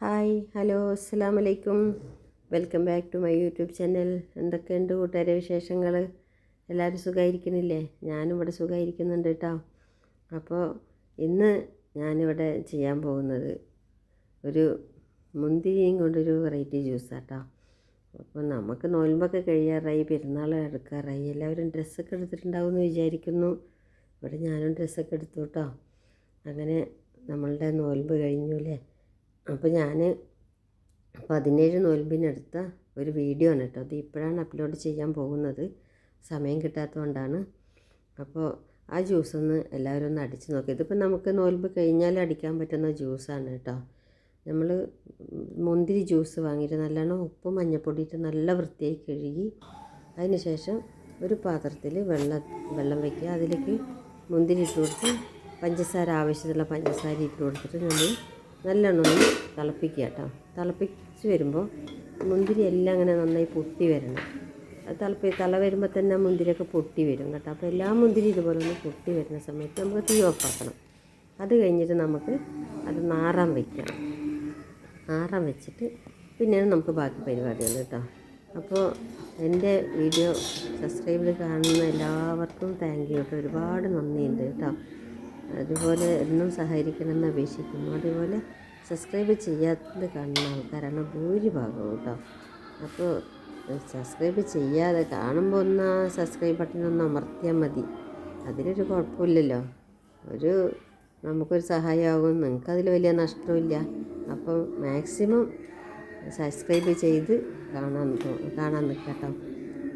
Hi hello അസ്സാം വലൈക്കും welcome back to my YouTube channel. എന്തൊക്കെയുണ്ട് കൂട്ടുകാരെ വിശേഷങ്ങൾ എല്ലാവരും സുഖമായിരിക്കുന്നില്ലേ ഞാനും ഇവിടെ സുഖമായിരിക്കുന്നുണ്ട് കേട്ടോ അപ്പോൾ ഇന്ന് ഞാനിവിടെ ചെയ്യാൻ പോകുന്നത് ഒരു മുന്തിരിയും കൊണ്ടൊരു വെറൈറ്റി ജ്യൂസാണ് കേട്ടോ അപ്പോൾ നമുക്ക് നോൽമ്പൊക്കെ കഴിയാറായി പെരുന്നാൾ എടുക്കാറായി എല്ലാവരും ഡ്രസ്സൊക്കെ എടുത്തിട്ടുണ്ടാവും എന്ന് വിചാരിക്കുന്നു. ഇവിടെ ഞാനും ഡ്രസ്സൊക്കെ എടുത്തു കേട്ടോ അങ്ങനെ നമ്മളുടെ നോൽമ്പ് കഴിഞ്ഞു അല്ലേ അപ്പോൾ ഞാൻ പതിനേഴ് നോൽമ്പിനെടുത്ത ഒരു വീഡിയോ ആണ് കേട്ടോ. അത് ഇപ്പോഴാണ് അപ്ലോഡ് ചെയ്യാൻ പോകുന്നത്. സമയം കിട്ടാത്തതുകൊണ്ടാണ് അപ്പോൾ ആ ജ്യൂസ് ഒന്ന് എല്ലാവരും ഒന്ന് അടിച്ച് നോക്കി. ഇതിപ്പോൾ നമുക്ക് നോൽമ്പ് കഴിഞ്ഞാൽ അടിക്കാൻ പറ്റുന്ന ജ്യൂസാണ് കേട്ടോ. നമ്മൾ മുന്തിരി ജ്യൂസ് വാങ്ങിയിട്ട് നല്ലോണം ഉപ്പും മഞ്ഞപ്പൊടി ഇട്ട് നല്ല വൃത്തിയായി കഴുകി അതിനുശേഷം ഒരു പാത്രത്തിൽ വെള്ളം വെള്ളം വയ്ക്കുക അതിലേക്ക് മുന്തിരി ഇട്ട് കൊടുത്ത് പഞ്ചസാര ആവശ്യത്തിലുള്ള പഞ്ചസാര ഇട്ട് കൊടുത്തിട്ട് നമ്മൾ നല്ലോണം ഒന്ന് തിളപ്പിക്കുക കേട്ടോ. തിളപ്പിച്ച് വരുമ്പോൾ മുന്തിരി എല്ലാം അങ്ങനെ നന്നായി പൊട്ടി വരണം. തിളപ്പി തല വരുമ്പോൾ തന്നെ മുന്തിരിയൊക്കെ പൊട്ടി വരും കേട്ടോ. അപ്പോൾ എല്ലാ മുന്തിരി ഇതുപോലെ ഒന്ന് പൊട്ടി വരുന്ന സമയത്ത് നമുക്ക് തീ ഓഫാക്കണം. അത് കഴിഞ്ഞിട്ട് നമുക്ക് അത് നാറാൻ വയ്ക്കണം നാറാൻ വെച്ചിട്ട് പിന്നെയാണ് നമുക്ക് ബാക്കി പരിപാടികൾ കേട്ടോ. അപ്പോൾ എന്റെ വീഡിയോ സബ്സ്ക്രൈബ് കാണുന്ന എല്ലാവർക്കും താങ്ക് യു കേട്ടോ. ഒരുപാട് നന്ദിയുണ്ട് കേട്ടോ. അതുപോലെ എന്നും സഹകരിക്കണമെന്ന് അപേക്ഷിക്കുന്നു. അതുപോലെ സബ്സ്ക്രൈബ് ചെയ്യാത്തത് കാണുന്ന ആൾക്കാരാണ് ഭൂരിഭാഗവും കേട്ടോ. അപ്പോൾ സബ്സ്ക്രൈബ് ചെയ്യാതെ കാണുമ്പോൾ ഒന്ന് സബ്സ്ക്രൈബ് ബട്ടൺ ഒന്ന് അമർത്തിയാൽ മതി. അതിലൊരു കുഴപ്പമില്ലല്ലോ. ഒരു നമുക്കൊരു സഹായമാകും. നിങ്ങൾക്കതിൽ വലിയ നഷ്ടമില്ല അപ്പം മാക്സിമം സബ്സ്ക്രൈബ് ചെയ്ത് കാണാൻ കാണാൻ നിൽക്കാം കേട്ടോ.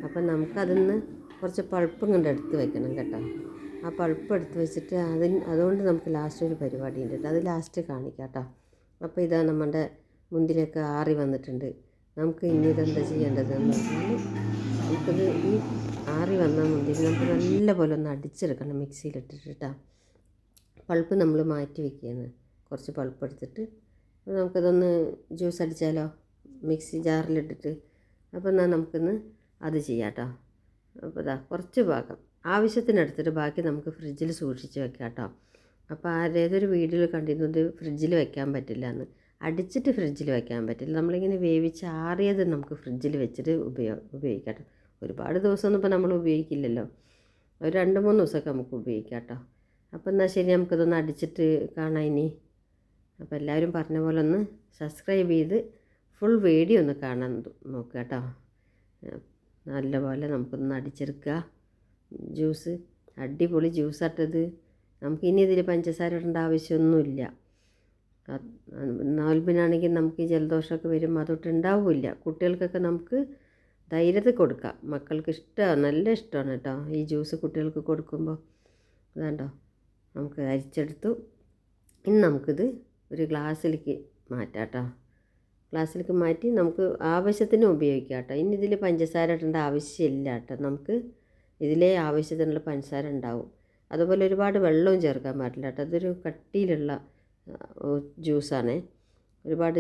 അപ്പം നമുക്കതിന്ന് കുറച്ച് പഴുപ്പും കണ്ട് എടുത്ത് വെക്കണം കേട്ടോ. ആ പൾപ്പ് എടുത്ത് വെച്ചിട്ട് അതിന് അതുകൊണ്ട് നമുക്ക് ലാസ്റ്റ് ഒരു പരിപാടി ഉണ്ട് അത് ലാസ്റ്റ് കാണിക്കാം കേട്ടോ അപ്പോൾ ഇതാ നമ്മുടെ മുന്തിരിയൊക്കെ ആറി വന്നിട്ടുണ്ട്. നമുക്ക് ഇനി ഇതെന്താ ചെയ്യേണ്ടതെന്ന് പറഞ്ഞാൽ നമുക്കത് ഈ ആറി വന്ന മുന്തിരി നമുക്ക് നല്ലപോലെ ഒന്ന് അടിച്ചെടുക്കണം മിക്സിയിലിട്ടിട്ട് കേട്ടോ. പൾപ്പ് നമ്മൾ മാറ്റി വെക്കുകയാണ്. കുറച്ച് പൾപ്പ് എടുത്തിട്ട്. അപ്പോൾ നമുക്കതൊന്ന് ജ്യൂസ് അടിച്ചാലോ? മിക്സി ജാറിലിട്ടിട്ട്. അപ്പോൾ എന്നാൽ നമുക്കിന്ന് അത് ചെയ്യാം കേട്ടോ. അപ്പോൾ ഇതാ കുറച്ച് ഭാഗം. ആവശ്യത്തിനെടുത്തിട്ട് ബാക്കി നമുക്ക് ഫ്രിഡ്ജിൽ സൂക്ഷിച്ച് വെക്കാം കേട്ടോ. അപ്പോൾ ആരേതൊരു വീഡിയോയിൽ ഇത് ഫ്രിഡ്ജിൽ വെക്കാൻ പറ്റില്ല എന്ന് അടിച്ചിട്ട് ഫ്രിഡ്ജിൽ വെക്കാൻ പറ്റില്ല. നമ്മളിങ്ങനെ വേവിച്ച് ആറിയത് നമുക്ക് ഫ്രിഡ്ജിൽ വെച്ചിട്ട് ഉപയോഗ ഉപയോഗിക്കാം കേട്ടോ. ഒരുപാട് ദിവസമൊന്നും ഇപ്പോൾ നമ്മൾ ഉപയോഗിക്കില്ലല്ലോ. ഒരു രണ്ട് മൂന്ന് ദിവസമൊക്കെ നമുക്ക് ഉപയോഗിക്കാം കേട്ടോ. അപ്പോൾ എന്നാൽ ശരി നമുക്കിതൊന്ന് അടിച്ചിട്ട് കാണാം ഇനി. അപ്പോൾ എല്ലാവരും പറഞ്ഞ പോലെ ഒന്ന് സബ്സ്ക്രൈബ് ചെയ്ത് ഫുൾ വീഡിയോ ഒന്ന് കാണാൻ നോക്കുക കേട്ടോ. നല്ലപോലെ നമുക്കൊന്ന് അടിച്ചെടുക്കുക. ജ്യൂസ് അടിപൊളി ജ്യൂസ് അട്ടത് നമുക്ക് ഇനി ഇതിൽ പഞ്ചസാര ഇടേണ്ട ആവശ്യമൊന്നുമില്ല. നോൽബിനാണെങ്കിൽ നമുക്ക് ജലദോഷമൊക്കെ വരും അതൊട്ട് ഉണ്ടാവില്ല. കുട്ടികൾക്കൊക്കെ നമുക്ക് ധൈര്യത്തിൽ കൊടുക്കാം. മക്കൾക്ക് ഇഷ്ടമാണ് നല്ല ഇഷ്ടമാണ് കേട്ടോ ഈ ജ്യൂസ് കുട്ടികൾക്ക് കൊടുക്കുമ്പോൾ. അതാണ്ടോ? നമുക്ക് അരിച്ചെടുത്തു. ഇനി നമുക്കിത് ഒരു ഗ്ലാസ്സിലേക്ക് മാറ്റാം കേട്ടോ. ഗ്ലാസ്സിലേക്ക് മാറ്റി നമുക്ക് ആവശ്യത്തിന് ഉപയോഗിക്കാം കേട്ടോ. ഇനി ഇതിൽ പഞ്ചസാര ഇടേണ്ട ആവശ്യമില്ല കേട്ടോ. നമുക്ക് ഇതിലേ ആവശ്യത്തിനുള്ള പഞ്ചസാര ഉണ്ടാവും അതുപോലെ ഒരുപാട് വെള്ളവും ചേർക്കാൻ പാടില്ല കേട്ടോ. അതൊരു കട്ടിയിലുള്ള ജ്യൂസാണ്. ഒരുപാട്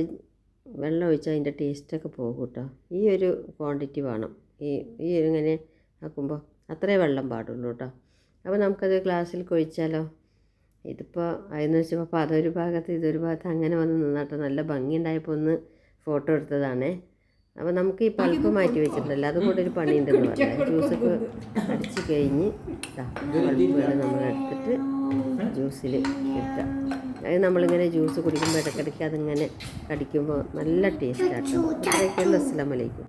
വെള്ളം ഒഴിച്ചാൽ അതിന്റെ ടേസ്റ്റൊക്കെ പോകും കേട്ടോ. ഈ ഒരു ക്വാണ്ടിറ്റി വേണം. ഈ ഈ ഇങ്ങനെ ആക്കുമ്പോൾ അത്രേ വെള്ളം പാടുള്ളൂ കേട്ടോ. അപ്പോൾ നമുക്കത് ഗ്ലാസ്സിൽ കൊഴിച്ചാലോ? ഇതിപ്പോൾ അതെന്ന് വെച്ചപ്പോൾ അപ്പോൾ അതൊരു ഭാഗത്ത് ഇതൊരു ഭാഗത്ത് അങ്ങനെ വന്ന് നിന്നാട്ടോ. നല്ല ഭംഗി ഉണ്ടായപ്പോൾ ഒന്ന് ഫോട്ടോ എടുത്തതാണേ. അപ്പോൾ നമുക്ക് ഈ പൾപ്പ് മാറ്റി വെച്ചിട്ടുണ്ടല്ലോ അതും കൂടെ ഒരു പണിയുണ്ടെന്ന് പറയാം ജ്യൂസൊക്കെ അടിച്ച് കഴിഞ്ഞ് പൾപ്പുകൾ നമ്മൾ എടുത്തിട്ട് ജ്യൂസിൽ എടുക്കാം അത് നമ്മളിങ്ങനെ ജ്യൂസ് കുടിക്കുമ്പോൾ ഇടയ്ക്കിടയ്ക്ക് അതിങ്ങനെ കടിക്കുമ്പോൾ നല്ല ടേസ്റ്റാട്ടോ അതൊക്കെയുള്ള അസ്സലാമലൈക്കും